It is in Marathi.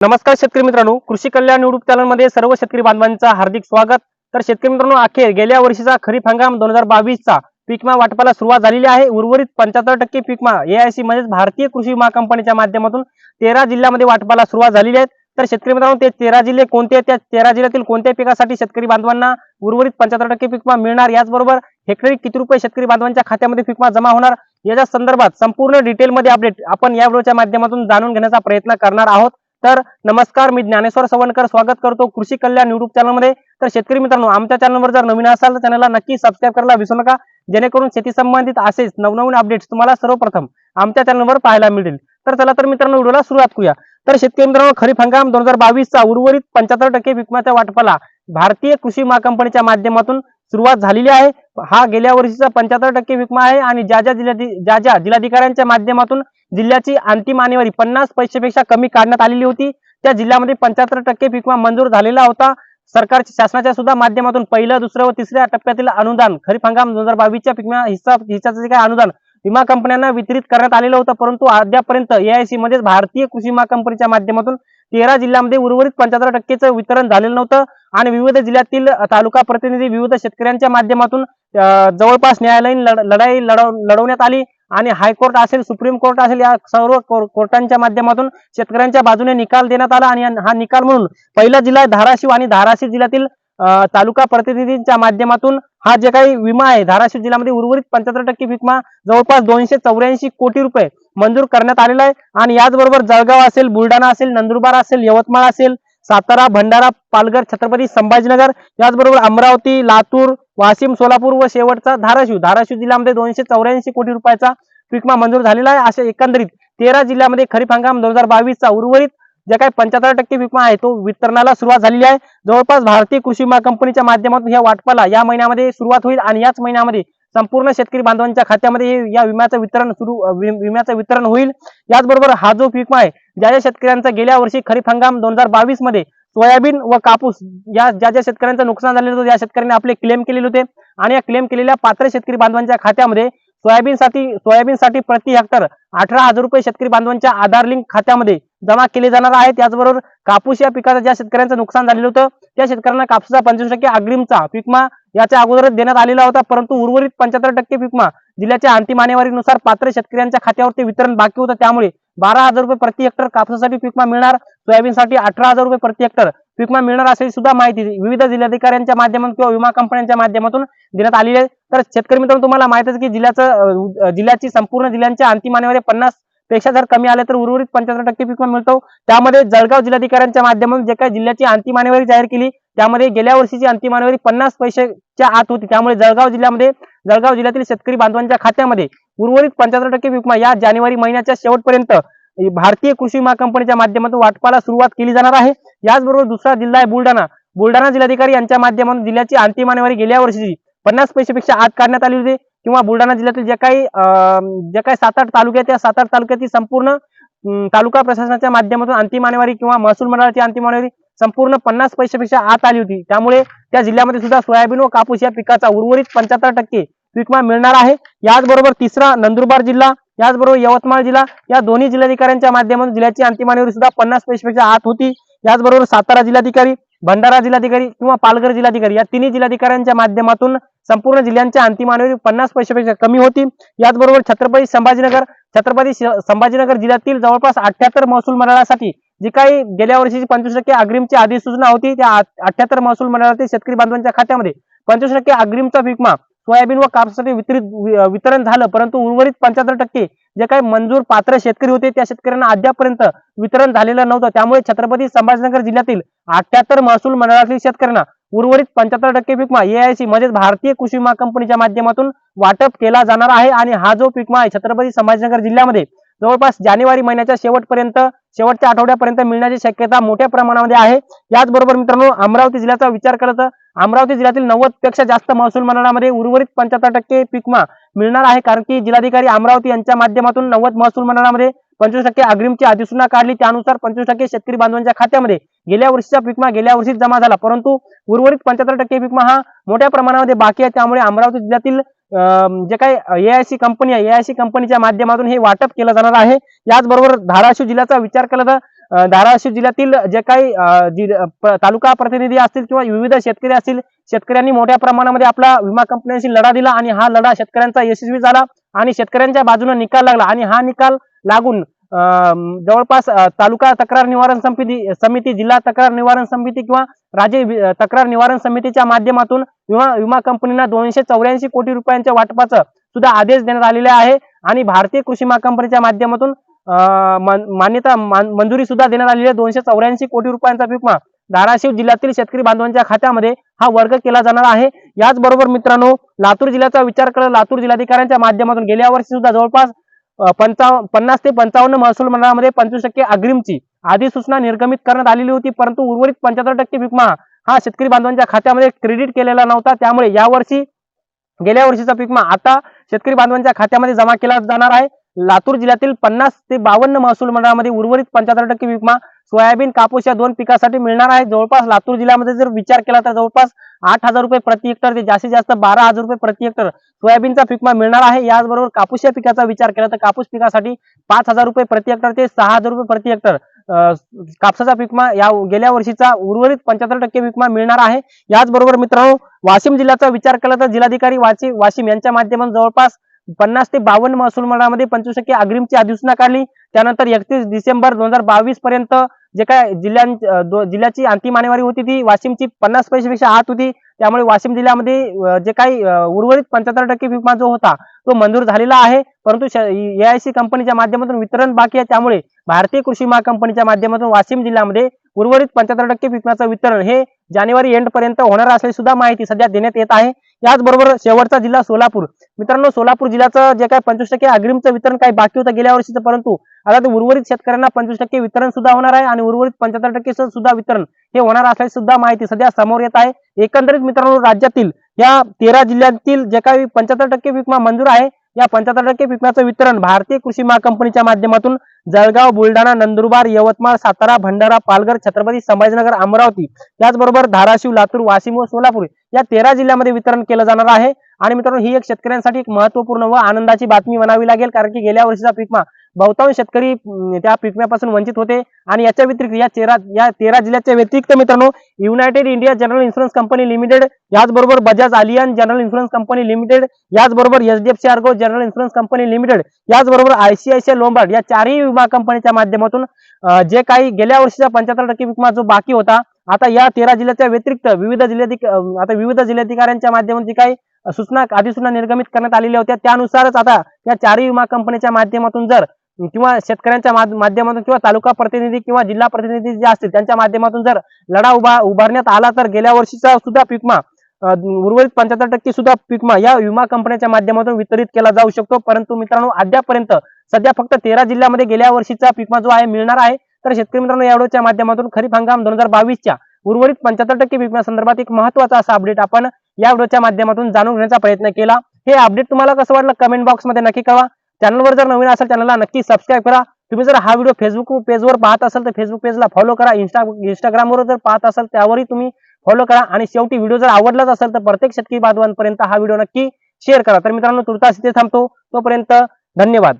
नमस्कार शेतकरी मित्रांनो. कृषी कल्याण युट्यूब चॅनलमध्ये सर्व शेतकरी बांधवांचा हार्दिक स्वागत. तर शेतकरी मित्रांनो अखेर गेल्या वर्षीचा खरीप हंगाम दोन हजार बावीसचा पीकमा वाटपाला सुरुवात झालेली आहे. उर्वरित पंच्याहत्तर टक्के पीकमा एआयसी म्हणजेच भारतीय कृषी विमा कंपनीच्या माध्यमातून तेरा जिल्ह्यामध्ये वाटपाला सुरुवात झालेली आहे. तर शेतकरी मित्रांनो ते तेरा जिल्हे कोणते त्या तेरा जिल्ह्यातील कोणत्या पिकासाठी शेतकरी बांधवांना उर्वरित पंच्याहत्तर टक्के पीकमा मिळणार? याचबरोबर हेक्टरी किती रुपये शेतकरी बांधवांच्या खात्यामध्ये पीकमा जमा होणार? याच्या संदर्भात संपूर्ण डिटेलमध्ये अपडेट आपण या व्हिडिओच्या माध्यमातून जाणून घेण्याचा प्रयत्न करणार आहोत. तर नमस्कार मी ज्ञानेश्वर सवणकर स्वागत करतो कृषी कल्याण युट्यूब चॅनलमध्ये तर शेतकरी मित्रांनो आमच्या चॅनलवर जर नवीन असाल तर चॅनलला नक्की सबस्क्राईब करायला विसरू नका. जेणेकरून शेती संबंधित असेच नवनवीन अपडेट्स तुम्हाला सर्वप्रथम आमच्या चॅनलवर पाहायला मिळेल तर चला तर मित्रांनो व्हिडिओला सुरुवात करूया. तर शेतकरी मित्रांनो खरीप हंगाम दोन हजार बावीसचा उर्वरित पंच्याहत्तर टक्के विकमाच्या वाटपाला भारतीय कृषी महाकंपनीच्या कंपनीच्या माध्यमातून सुरुवात झालेली आहे. हा गेल्या वर्षीचा पंच्याहत्तर टक्के विकमा आहे आणि ज्या ज्या जिल्हा ज्या ज्या जिल्हाधिकाऱ्यांच्या माध्यमातून जिल्ह्याची अंतिम आणेवारी पन्नास पैसेपेक्षा कमी काढण्यात आलेली होती. त्या जिल्ह्यामध्ये पंच्याहत्तर टक्के विकमा मंजूर झालेला होता. सरकारच्या शासनाच्या सुद्धा माध्यमातून पहिलं दुसरं व तिसऱ्या टप्प्यातील अनुदान खरीप हंगाम दोन हजार बावीसच्या पिकमा हिस्सा हिस्साचं जे काही अनुदान विमा कंपन्यांना वितरित करण्यात आलेलं होतं. परंतु अद्यापर्यंत एआयसी मध्ये भारतीय कृषी विमा कंपनीच्या माध्यमातून तेरा जिल्ह्यामध्ये उर्वरित पंच्याहत्तर टक्केचं वितरण झालेलं नव्हतं. आणि विविध जिल्ह्यातील तालुका प्रतिनिधी विविध शेतकऱ्यांच्या माध्यमातून जवळपास न्यायालयीन लढाई लढव लढवण्यात आली. आणि हायकोर्ट असेल सुप्रीम कोर्ट असेल या सर्व कोर्टांच्या माध्यमातून शेतकऱ्यांच्या बाजूने निकाल देण्यात आला आणि हा निकाल म्हणून पहिला जिल्हा धाराशिव आणि धाराशिव जिल्ह्यातील तालुका प्रतिनिधींच्या माध्यमातून हा जे काही विमा आहे धाराशिव जिल्ह्यामध्ये उर्वरित पंच्याहत्तर टक्के विमा जवळपास दोनशे चौऱ्याऐंशी कोटी रुपये मंजूर करण्यात आलेला आहे. आणि याचबरोबर जळगाव असेल बुलढाणा असेल नंदुरबार असेल यवतमाळ असेल सातारा भंडारा पालघर छत्रपती संभाजीनगर याचबरोबर अमरावती लातूर वाशिम सोलापूर व शेवटचा धाराशिव. धाराशिव जिल्ह्यामध्ये दोनशे चौऱ्याऐंशी कोटी रुपयाचा पीकमा मंजूर झालेला आहे. अशा एकंदरीत तेरा जिल्ह्यामध्ये खरीप हंगाम दोन हजार बावीसचा उर्वरित जे काही पंच्याहत्तर टक्के विमा आहे तो वितरणाला सुरुवात झालेली आहे. जवळपास भारतीय कृषी विमा कंपनीच्या माध्यमातून या वाटपाला या महिन्यामध्ये सुरुवात होईल आणि याच महिन्यामध्ये संपूर्ण शेतकरी बांधवांच्या खात्यामध्ये या विम्याचं वितरण सुरू विम्याचं वितरण होईल. याचबरोबर हा जो विमा आहे ज्या ज्या शेतकऱ्यांचा गेल्या वर्षी खरीप हंगाम दोन हजार बावीसमध्ये सोयाबीन व कापूस या ज्या ज्या शेतकऱ्यांचं नुकसान झालेलं होतं त्या शेतकऱ्यांनी आपले क्लेम केलेले होते. आणि या क्लेम केलेल्या पात्र शेतकरी बांधवांच्या खात्यामध्ये सोयाबीनसाठी सोयाबीनसाठी प्रति हेक्टर अठरा हजार रुपये शेतकरी बांधवांच्या आधार लिंक खात्यामध्ये जमा केले जाणार आहे त्याचबरोबर कापूस या पिकाचं ज्या शेतकऱ्यांचं नुकसान झालेलं होतं त्या शेतकऱ्यांना कापसाचा पंचवीस टक्के अग्रिमचा पीकमा याच्या अगोदरच देण्यात आलेला होता. परंतु उर्वरित पंच्याहत्तर टक्के पीकमा जिल्ह्याच्या अंतिम आणेवारीनुसार पात्र शेतकऱ्यांच्या खात्यावरती वितरण बाकी होतं. त्यामुळे बारा हजार रुपये प्रति हेक्टर कापसासाठी पीकमा मिळणार सोयाबीनसाठी अठरा हजार रुपये प्रति हेक्टर पीकमा मिळणार अशी सुद्धा माहिती विविध जिल्हाधिकाऱ्यांच्या माध्यमातून किंवा विमा कंपन्यांच्या माध्यमातून देण्यात आलेली आहे. तर शेतकरी मित्रांनो तुम्हाला माहीत आहे की जिल्ह्याचं जिल्ह्याची संपूर्ण जिल्ह्यांच्या अंतिम आणेवारी पन्नासपेक्षा जर कमी आले तर उर्वरित पंच्याहत्तर टक्के पीक मिळतो. त्यामध्ये जळगाव जिल्हाधिकाऱ्यांच्या माध्यमातून जे काही जिल्ह्याची अंतिम आणेवारी जाहीर केली त्यामध्ये गेल्या वर्षीची अंतिम आणेवारी पन्नास पैशाच्या आत होती. त्यामुळे जळगाव जिल्ह्यामध्ये जळगाव जिल्ह्यातील शेतकरी बांधवांच्या खात्यामध्ये उर्वरित पंच्याहत्तर टक्के विमा या जानेवारी महिन्याच्या शेवटपर्यंत भारतीय कृषी विमा कंपनीच्या माध्यमातून वाटपाला सुरुवात केली जाणार आहे. याचबरोबर दुसरा जिल्हा आहे बुलढाणा. बुलढाणा जिल्हाधिकारी यांच्या माध्यमातून जिल्ह्याची अंतिम आणेवारी गेल्या वर्षीची पन्नास पैशापेक्षा आत काढण्यात आली होती. किंवा बुलढाणा जिल्ह्यातील जे काही अं, जे काही सात आठ तालुके आहेत त्या सात आठ तालुक्यातील संपूर्ण तालुका प्रशासनाच्या माध्यमातून अंतिम आणेवारी किंवा महसूल मंडळाची अंतिम आणेवारी संपूर्ण पन्नास पैशापेक्षा आत आली होती. त्यामुळे त्या जिल्ह्यामध्ये सुद्धा सोयाबीन व कापूस या पिकाचा उर्वरित पंच्याहत्तर टक्के विमा मिळणार आहे. याचबरोबर तिसरा नंदुरबार जिल्हा याचबरोबर यवतमाळ जिल्हा या दोन्ही जिल्हाधिकाऱ्यांच्या माध्यमातून जिल्ह्याची अंतिम आणेवारी सुद्धा पन्नास पैशापेक्षा आत होती. याचबरोबर सातारा जिल्हाधिकारी भंडारा जिल्हाधिकारी किंवा पालघर जिल्हाधिकारी या तिन्ही जिल्हाधिकाऱ्यांच्या माध्यमातून संपूर्ण जिल्ह्यांच्या अंतिम आणेवारी पन्नास पैशापेक्षा कमी होती. याचबरोबर छत्रपती संभाजीनगर छत्रपती संभाजीनगर जिल्ह्यातील जवळपास अठ्याहत्तर महसूल मंडळासाठी जी काही गेल्या वर्षीची पंचवीस टक्के अग्रिमची अधिसूचना होती त्या अठ्याहत्तर महसूल मंडळातील शेतकरी बांधवांच्या खात्यामध्ये पंचवीस टक्के अग्रिमचा विकमा सोयाबीन व कापसासाठी वितरित वितरण झालं परंतु उर्वरित पंच्याहत्तर टक्के जे काही मंजूर पात्र शेतकरी होते त्या शेतकऱ्यांना अद्यापर्यंत वितरण झालेलं नव्हतं. त्यामुळे छत्रपती संभाजीनगर जिल्ह्यातील अठ्याहत्तर महसूल मंडळातील शेतकऱ्यांना उर्वरित पंच्याहत्तर टक्के पीकमा एआयसी म्हणजेच भारतीय कृषी विमा कंपनीच्या माध्यमातून वाटप केला जाणार आहे. आणि हा जो पीकमा आहे छत्रपती संभाजीनगर जिल्ह्यामध्ये जवळपास जानेवारी महिन्याच्या शेवटपर्यंत शेवटच्या आठवड्यापर्यंत मिळण्याची शक्यता मोठ्या प्रमाणामध्ये आहे. याचबरोबर मित्रांनो अमरावती जिल्ह्याचा विचार करत अमरावती जिल्ह्यातील नव्वदपेक्षा जास्त महसूल मंडळामध्ये उर्वरित पंच्याहत्तर टक्के पीकमा मिळणार आहे. कारण की जिल्हाधिकारी अमरावती यांच्या माध्यमातून नव्वद महसूल मंडळामध्ये पंचवीस टक्के अग्रिमची अधिसूचना काढली. त्यानुसार पंचवीस टक्के शेतकरी बांधवांच्या खात्यामध्ये गेल्या वर्षीचा पिकमा गेल्या वर्षीच जमा झाला. परंतु उर्वरित पंच्याहत्तर टक्के पिकमा हा मोठ्या प्रमाणामध्ये बाकी आहे. त्यामुळे अमरावती जिल्ह्यातील जे काही एआयसी कंपनी आहे एआयसी कंपनीच्या माध्यमातून हे वाटप केलं जाणार आहे. याचबरोबर धाराशिव जिल्ह्याचा विचार केला तर धाराशिव जिल्ह्यातील जे काही तालुका प्रतिनिधी असतील किंवा विविध शेतकरी असतील शेतकऱ्यांनी मोठ्या प्रमाणामध्ये आपला विमा कंपन्यांशी लढा दिला आणि हा लढा शेतकऱ्यांचा यशस्वी झाला आणि शेतकऱ्यांच्या बाजूने निकाल लागला. आणि हा निकाल लागून अं, जवळपास तालुका तक्रार निवारण समिती समिती जिल्हा तक्रार निवारण समिती किंवा राज्य तक्रार निवारण समितीच्या माध्यमातून विमा विमा कंपनीना दोनशे चौऱ्याऐंशी कोटी रुपयांच्या वाटपाचं सुद्धा आदेश देण्यात आलेले आहे. आणि भारतीय कृषी महाकंपनीच्या कंपनीच्या माध्यमातून मान्यता मंजुरी सुद्धा देण्यात आलेली आहे. दोनशे चौऱ्याऐंशी कोटी रुपयांचा विमा धाराशिव जिल्ह्यातील शेतकरी बांधवांच्या खात्यामध्ये हा वर्ग केला जाणार आहे. याचबरोबर मित्रांनो लातूर जिल्ह्याचा विचार करत लातूर जिल्हाधिकाऱ्यांच्या माध्यमातून गेल्या वर्षी सुद्धा जवळपास पंचाव पन्नास ते पंचावन्न महसूल मंडळामध्ये पंचवीस टक्के अग्रिमची अधिसूचना निर्गमित करण्यात आलेली होती. परंतु उर्वरित पंच्याहत्तर टक्के विमा हा शेतकरी बांधवांच्या खात्यामध्ये क्रेडिट केलेला नव्हता. त्यामुळे यावर्षी गेल्या वर्षीचा विमा आता शेतकरी बांधवांच्या खात्यामध्ये जमा केला जाणार आहे. लातूर जिल्ह्यातील पन्नास ते बावन्न महसूल मंडळामध्ये उर्वरित पंच्याहत्तर टक्के विमा सोयाबीन कापूस या दोन पिकासाठी मिळणार आहे. जवळपास लातूर जिल्ह्यामध्ये जर विचार केला तर जवळपास आठ हजार रुपये प्रति हेक्टर ते जास्तीत जास्त बारा हजार रुपये प्रति हेक्टर सोयाबीनचा पिकमा मिळणार आहे. याचबरोबर कापूस या पिकाचा विचार केला तर कापूस पिकासाठी पाच हजार रुपये प्रति हेक्टर ते सहा हजार रुपये प्रति हेक्टर कापसाचा पिकमा या गेल्या वर्षीचा उर्वरित पंच्याहत्तर टक्के विकमा मिळणार आहे. याचबरोबर मित्रांनो वाशिम जिल्ह्याचा विचार केला तर जिल्हाधिकारी वाशिम यांच्या माध्यमातून जवळपास पन्नास ते बावन्न महसूल मंडळामध्ये पंचवीस टक्के अग्रिमची अधिसूचना काढली. त्यानंतर एकतीस डिसेंबर दोन हजार बावीस पर्यंत जे काय जिल्ह्यां जिल्ह्याची अंतिम आणेवारी होती ती वाशिमची पन्नास पैशापेक्षा आत होती. त्यामुळे वाशिम जिल्ह्यामध्ये जे काही उर्वरित पंच्याहत्तर टक्के विमा जो होता तो मंजूर झालेला आहे. परंतु एआयसी कंपनीच्या माध्यमातून वितरण बाकी आहे. त्यामुळे भारतीय कृषी विमा कंपनीच्या माध्यमातून वाशिम जिल्ह्यामध्ये उर्वरित पंच्याहत्तर टक्के विकण्याचं वितरण हे जानेवारी एंड पर्यंत होणार असल्याची सुद्धा माहिती सध्या देण्यात येत आहे. याचबरोबर शेवटचा जिल्हा सोलापूर. मित्रांनो सोलापूर जिल्ह्याचं जे काही पंचवीस टक्के अग्रिमचं वितरण काही बाकी होतं गेल्या वर्षीचं परंतु आता ते उर्वरित शेतकऱ्यांना पंचवीस टक्के वितरण सुद्धा होणार आहे आणि उर्वरित पंच्याहत्तर टक्के सुद्धा वितरण हे होणार असल्याची सुद्धा माहिती सध्या समोर येत आहे. एकंदरीत मित्रांनो राज्यातील या तेरा जिल्ह्यातील जे काही पंच्याहत्तर टक्के विकमा मंजूर आहे या पंच्याहत्तर टक्के विम्याचं वितरण भारतीय कृषी महाकंपनीच्या कंपनीच्या माध्यमातून जळगाव बुलढाणा नंदुरबार यवतमाळ सातारा भंडारा पालघर छत्रपती संभाजीनगर अमरावती त्याचबरोबर धाराशिव लातूर वाशिम व सोलापूर या तेरा जिल्ह्यामध्ये वितरण केलं जाणार आहे. आणि मित्रांनो ही एक शेतकऱ्यांसाठी एक महत्त्वपूर्ण व आनंदाची बातमी म्हणावी लागेल कारण की गेल्या वर्षीचा पीकमा बहुतांश शेतकरी त्या त्या पिकम्यापासून वंचित होते. आणि याच्या व्यतिरिक्त या तेरा या तेरा जिल्ह्याच्या व्यतिरिक्त मित्रांनो United India general insurance company limited याचबरोबर Bajaj Allianz general insurance company limited याचबरोबर HDFC Ergo general insurance company limited याचबरोबर आयसीआयसीआय लोंबार्ड या चारही विमा कंपनीच्या माध्यमातून जे काही गेल्या वर्षीचा पंच्याहत्तर टक्के विमा जो बाकी होता आता या तेरा जिल्ह्याच्या व्यतिरिक्त विविध जिल्हाधिक आता विविध जिल्हाधिकाऱ्यांच्या माध्यमातून जी काही सूचना अधिसूचना निर्गमित करण्यात आलेल्या होत्या त्यानुसारच आता या चारही विमा कंपनीच्या माध्यमातून जर किंवा शेतकऱ्यांच्या माध्यमातून किंवा तालुका प्रतिनिधी किंवा जिल्हा प्रतिनिधी जे असतील त्यांच्या माध्यमातून जर लढा उभा उभारण्यात आला तर गेल्या वर्षीचा सुद्धा पिकमा उर्वरित पंच्याहत्तर टक्के सुद्धा पिकमा या विमा कंपन्यांच्या माध्यमातून वितरित केला जाऊ शकतो. परंतु मित्रांनो अद्यापर्यंत सध्या फक्त तेरा जिल्ह्यामध्ये गेल्या वर्षीचा पिकमा जो आहे मिळणार आहे. तर शेतकरी मित्रांनो यावेळेच्या माध्यमातून खरीप हंगाम दोन हजार बावीसच्या उर्वरित पंच्याहत्तर टक्के पिकमा संदर्भात एक महत्त्वाचा असा अपडेट आपण या व्हिडिओच्या माध्यमातून जाणून घेण्याचा प्रयत्न केला. हे अपडेट तुम्हाला कसं वाटलं? कमेंट बॉक्समध्ये नक्की कळवा. चॅनलवर जर नवीन असेल चॅनलला नक्की सबस्क्राईब करा. तुम्ही जर हा व्हिडिओ फेसबुक पेजवर पाहत असाल तर फेसबुक पेजला फॉलो करा. इंस्टा इंस्टाग्रामवर जर पाहत असाल त्यावरही तुम्ही फॉलो करा. आणि शेवटी व्हिडिओ जर आवडलाच असेल तर प्रत्येक शेतकरी बांधवांपर्यंत हा व्हिडिओ नक्की शेअर करा. तर मित्रांनो तुर्तास इथे थांबतो. तोपर्यंत धन्यवाद.